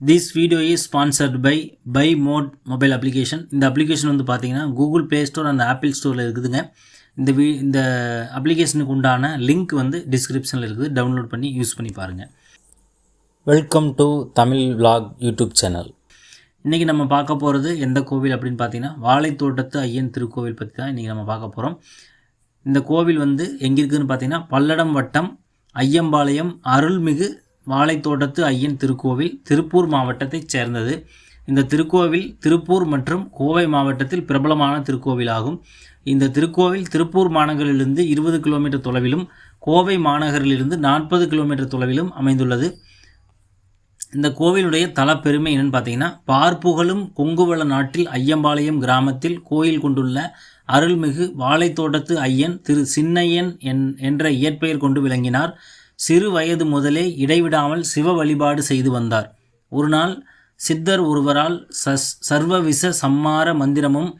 This video is sponsored by by mod mobile application இந்த application வந்து பார்த்தீங்கன்னா Google Play Store அந்த Apple ஸ்டோரில் இருக்குதுங்க. இந்த வீ இந்த அப்ளிகேஷனுக்கு உண்டான லிங்க் வந்து டிஸ்கிரிப்ஷனில் இருக்குது. டவுன்லோட் பண்ணி யூஸ் பண்ணி பாருங்கள் welcome to Tamil vlog YouTube channel இன்றைக்கி நம்ம பார்க்க போகிறது எந்த கோவில் அப்படின்னு பார்த்தீங்கன்னா வாழைத்தோட்டத்து ஐயன் திருக்கோவில் பற்றி தான் இன்றைக்கி நம்ம பார்க்க போகிறோம் இந்த கோவில் வந்து எங்கே இருக்குதுன்னு பார்த்தீங்கன்னா பல்லடம் வட்டம் ஐயம்பாளையம் அருள்மிகு வாழைத்தோட்டத்து ஐயன் திருக்கோவில் திருப்பூர் மாவட்டத்தைச் சேர்ந்தது. இந்த திருக்கோவில் திருப்பூர் மற்றும் கோவை மாவட்டத்தில் பிரபலமான திருக்கோவிலாகும். இந்த திருக்கோவில் திருப்பூர் மாநகரிலிருந்து இருபது கிலோமீட்டர் தொலைவிலும் கோவை மாநகரிலிருந்து நாற்பது கிலோமீட்டர் தொலைவிலும் அமைந்துள்ளது. இந்த கோவிலுடைய தலப்பெருமை என்னன்னு பார்த்தீங்கன்னா பார்ப்புகளும் கொங்குவள நாட்டில் ஐயம்பாளையம் கிராமத்தில் கோயில் கொண்டுள்ள அருள்மிகு வாழைத்தோட்டத்து ஐயன் திரு சின்னையன் என் என்ற இயற்பெயர் கொண்டு விளங்கினார். சிறு வயது முதலே இடைவிடாமல் சிவ வழிபாடு செய்து வந்தார். ஒருநாள் சித்தர் ஒருவரால் சஸ் சர்வவிச சம்மார மந்திரமும்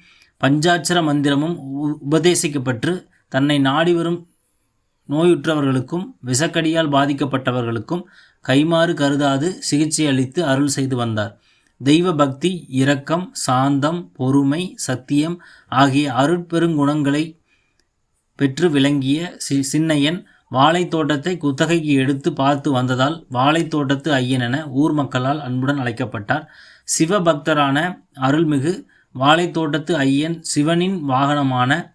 பஞ்சாட்சர மந்திரமும் உ- உபதேசிக்கப்பட்டு தன்னை நாடி வரும் நோயுற்றவர்களுக்கும் விஷக்கடியால் பாதிக்கப்பட்டவர்களுக்கும் கைமாறு கருதாது சிகிச்சை அளித்து அருள் செய்து வந்தார். தெய்வ பக்தி இரக்கம் சாந்தம் பொறுமை சத்தியம் ஆகிய அருட்பெருங்குணங்களை பெற்று விளங்கிய சி சின்னையன் வாழைத்தோட்டத்தை குத்தகைக்கு எடுத்து பார்த்து வந்ததால் வாழைத்தோட்டத்து ஐயன் என ஊர் மக்களால் அன்புடன் அழைக்கப்பட்டார். சிவபக்தரான அருள்மிகு வாழைத்தோட்டத்து ஐயன் சிவனின் வாகனமான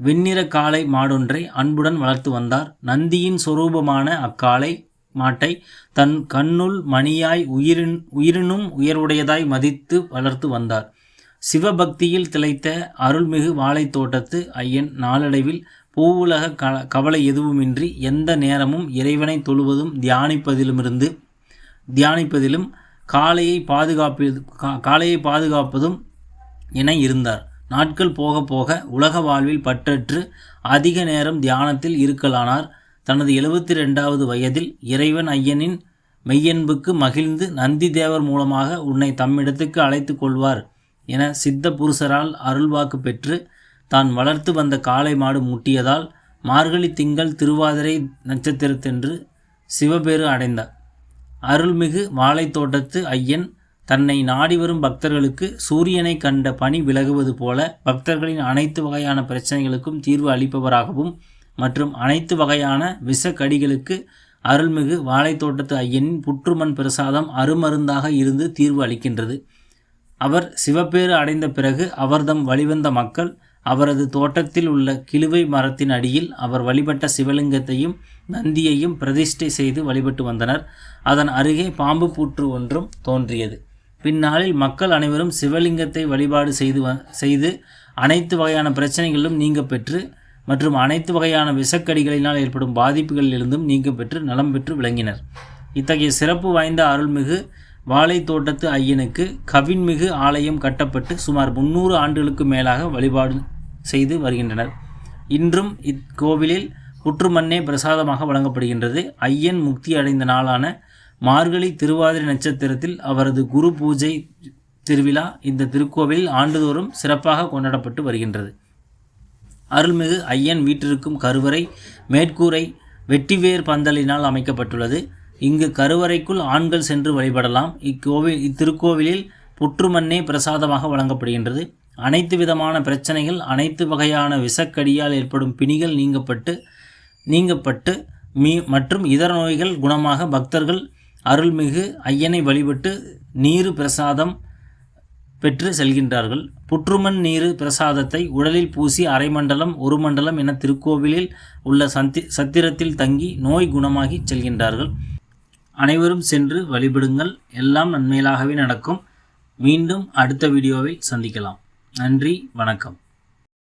வெண்ணிற காளை மாடொன்றை அன்புடன் வளர்த்து வந்தார். நந்தியின் சொரூபமான அக்காளை மாட்டை தன் கண்ணுள் மணியாய் உயிரின் உயிரினும் உயர்வுடையதாய் மதித்து வளர்த்து வந்தார். சிவபக்தியில் திளைத்த அருள்மிகு வாழைத்தோட்டத்து ஐயன் நாளடைவில் பூவுலக க கவலை எதுவுமின்றி எந்த நேரமும் இறைவனை தொழுவதும் தியானிப்பதிலுமிருந்து தியானிப்பதிலும் காளையை பாதுகாப்பது கா- காளையை பாதுகாப்பதும் என இருந்தார். நாட்கள் போக போக உலக வாழ்வில் பற்றற்று அதிக நேரம் தியானத்தில் இருக்கலானார். தனது எழுபத்தி ரெண்டாவது வயதில் இறைவன் ஐயனின் மெய்யன்புக்கு மகிழ்ந்து நந்தி தேவர் மூலமாக உன்னை தம்மிடத்துக்கு அழைத்து கொள்வார் என சித்த புருஷரால் அருள்வாக்கு பெற்று தான் வளர்த்து வந்த காளை மாடு முட்டியதால் மார்கழி திங்கள் திருவாதிரை நட்சத்திரத்தென்று சிவபேறு அடைந்தார். அருள்மிகு வாழைத்தோட்டத்து ஐயன் தன்னை நாடி வரும் பக்தர்களுக்கு சூரியனை கண்ட பனி விலகுவது போல பக்தர்களின் அனைத்து வகையான பிரச்சனைகளுக்கும் தீர்வு அளிப்பவராகவும் மற்றும் அனைத்து வகையான விஷக்கடிகளுக்கு அருள்மிகு வாழைத்தோட்டத்து ஐயனின் புற்றுமண் பிரசாதம் அருமருந்தாக இருந்து தீர்வு அளிக்கின்றது. அவர் சிவப்பேறு அடைந்த பிறகு அவர்தம் வழிவந்த மக்கள் அவரது தோட்டத்தில் உள்ள கிழுவை மரத்தின் அடியில் அவர் வழிபட்ட சிவலிங்கத்தையும் நந்தியையும் பிரதிஷ்டை செய்து வழிபட்டு வந்தனர். அதன் அருகே பாம்பு பூற்று ஒன்றும் தோன்றியது. பின்னாளில் மக்கள் அனைவரும் சிவலிங்கத்தை வழிபாடு செய்து வ செய்து அனைத்து வகையான பிரச்சனைகளிலும் நீங்க பெற்று மற்றும் அனைத்து வகையான விஷக்கடிகளினால் ஏற்படும் பாதிப்புகளிலிருந்தும் நீங்க பெற்று நலம் பெற்று விளங்கினர். இத்தகைய சிறப்பு வாய்ந்த அருள்மிகு வாழைத்தோட்டத்து ஐயனுக்கு கவின்மிகு ஆலயம் கட்டப்பட்டு சுமார் முன்னூறு ஆண்டுகளுக்கு மேலாக வழிபாடு செய்து வருகின்றனர். இன்றும் இக்கோவிலில் புற்றுமண்ணே பிரசாதமாக வழங்கப்படுகின்றது. ஐயன் முக்தி அடைந்த நாளான மார்கழி திருவாதிரை நட்சத்திரத்தில் அவரது குரு பூஜை திருவிழா இந்த திருக்கோவிலில் ஆண்டுதோறும் சிறப்பாக கொண்டாடப்பட்டு வருகின்றது. அருள்மிகு ஐயன் வீட்டிற்கும் கருவறை மேற்கூரை வெட்டிவேர் பந்தலினால் அமைக்கப்பட்டுள்ளது. இங்கு கருவறைக்குள் ஆண்கள் சென்று வழிபடலாம். இக்கோவில் இத்திருக்கோவிலில் புற்றுமண்ணே பிரசாதமாக வழங்கப்படுகின்றது. அனைத்து விதமான பிரச்சனைகள் அனைத்து வகையான விஷக்கடியால் ஏற்படும் பிணிகள் நீங்கப்பட்டு நீங்கப்பட்டு மீ மற்றும் இதர நோய்கள் குணமாக பக்தர்கள் அருள்மிகு ஐயனை வழிபட்டு நீரு பிரசாதம் பெற்று செல்கின்றார்கள். புற்றுமண் நீரு பிரசாதத்தை உடலில் பூசி அரை மண்டலம் ஒரு மண்டலம் என திருக்கோவிலில் உள்ள சந்தி சத்திரத்தில் தங்கி நோய் குணமாகி செல்கின்றார்கள். அனைவரும் சென்று வழிபடுங்கள். எல்லாம் நன்மையிலாகவே நடக்கும். மீண்டும் அடுத்த வீடியோவை சந்திக்கலாம். நன்றி வணக்கம்.